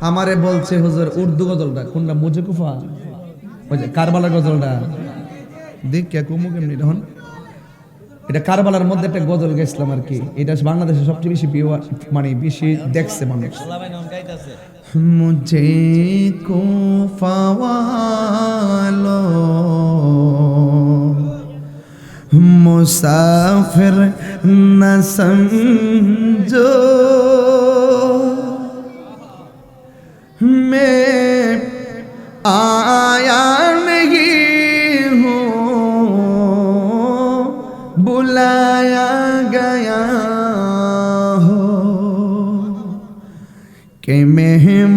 আমারে বলছে হুজুর, উর্দু গজলটা, কোনটা, মুজে কুফা? ওই যে কারবালার গজলটা। দেখ কে কুমু কেমনি তখন এটা কারবালার মধ্যে একটা গজল গেছিলাম আর কি। এটা বাংলাদেশে সবচেয়ে বেশি মানে বেশি দেখছে মানুষ। মুজে কুফাওয়ালো মুসাফির না সমঝো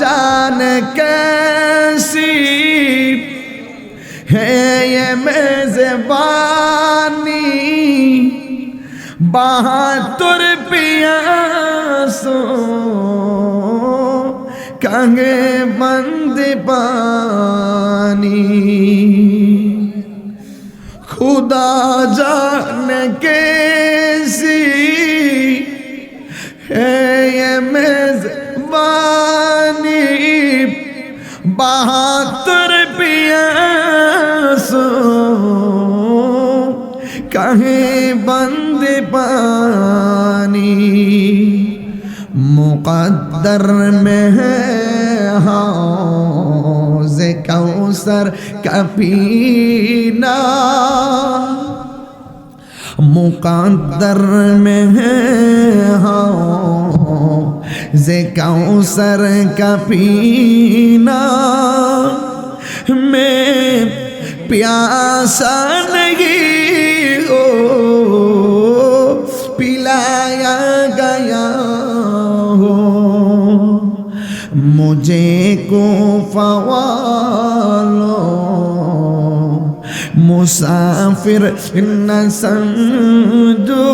जान कैसी है ये मेजबानी बहादुर पियासो कंगे बंद पानी खुदा जान कैसी बहादुर पियासो कहीं बंद पानी मुकद्दर में है हौज कौसर का पीना मुकद्दर में है हौज कौसर का पीना मैं प्यासा नहीं हो पिलाया गया हो मुझे को फवालो मुसाफिर न समझो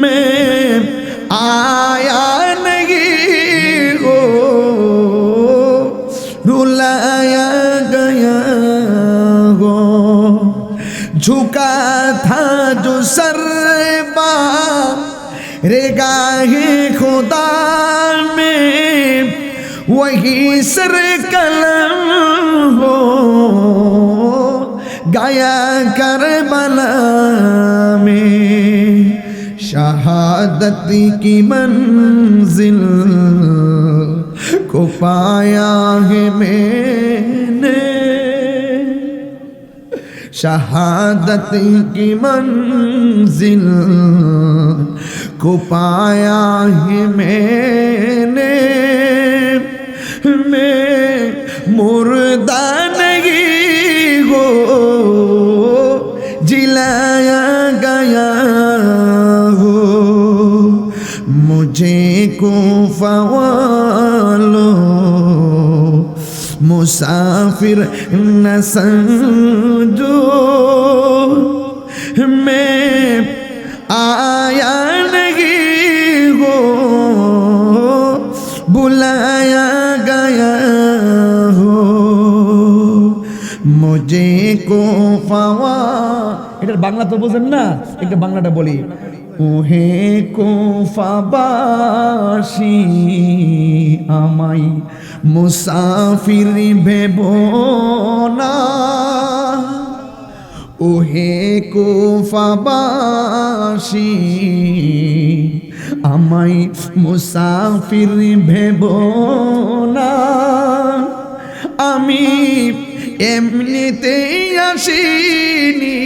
मैं आया नहीं हो रुलाया गया हो झुका था जो सरबा रेगाहे खुदा में वही सर कलम हो गाया कर बला में शहादत की मंजिल को पाया है मैंने शहादत की मंजिल को पाया है मैंने मैं मुर्दा কুফা মুসাফির না সঞ্জো মে আয়া নহি গো বুলায়া গায়া হো মুজে কো ফাওয়া এটার বাংলা তো বোঝেন না একটা বাংলাটা বলি। ওহে কোফাবাসী আমাই মুসাফির ভেব না। ওহে কোফাবাসী আমাই মুসাফির ভেব না। আমি এমনিতেই আসিনি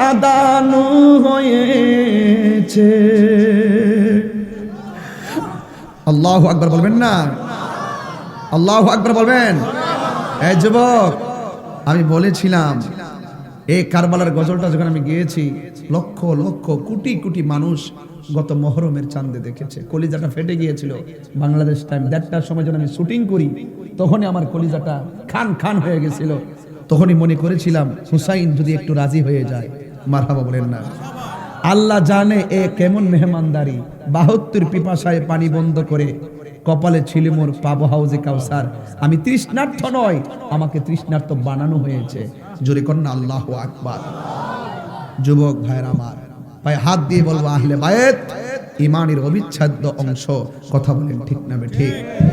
কাদানো হয়েছে। আল্লাহ আকবর বলবেন না? আল্লাহ আকবর বলবেন? এই যুবক, আমি বলেছিলাম, এই কারবালার গজলটা যখন আমি গিয়েছি, লক্ষ লক্ষ কোটি কোটি মানুষ গত মহরমের চাঁদে দেখেছে। কলিজাটা ফেটে গিয়েছিল বাংলাদেশ টাইম দেড়টার সময় যখন আমি শুটিং করি, তখনই আমার কলিজাটা খান খান হয়ে গেছিল। তখনই মনে করেছিলাম, হুসাইন যদি একটু রাজি হয়ে যায় মারহাবা বলেন না। আল্লাহ জানে এ কেমন মেহমানদারি। বাহাত্তর পিপাসায় পানি বন্ধ করে কপালে ছিল মোর পাবো হাউজে কাউসার। আমি তৃষ্ণার্থ নয়, আমাকে তৃষ্ণার্থ বানানো হয়েছে। জোরে কন্যা আল্লাহ আকবার। যুবক ভাইয়ের আমার ভাই হাত দিয়ে বলব, আহলে বায়েত ইমানের অবিচ্ছেদ্য অংশ। কথা বলেন ঠিক না ঠিক।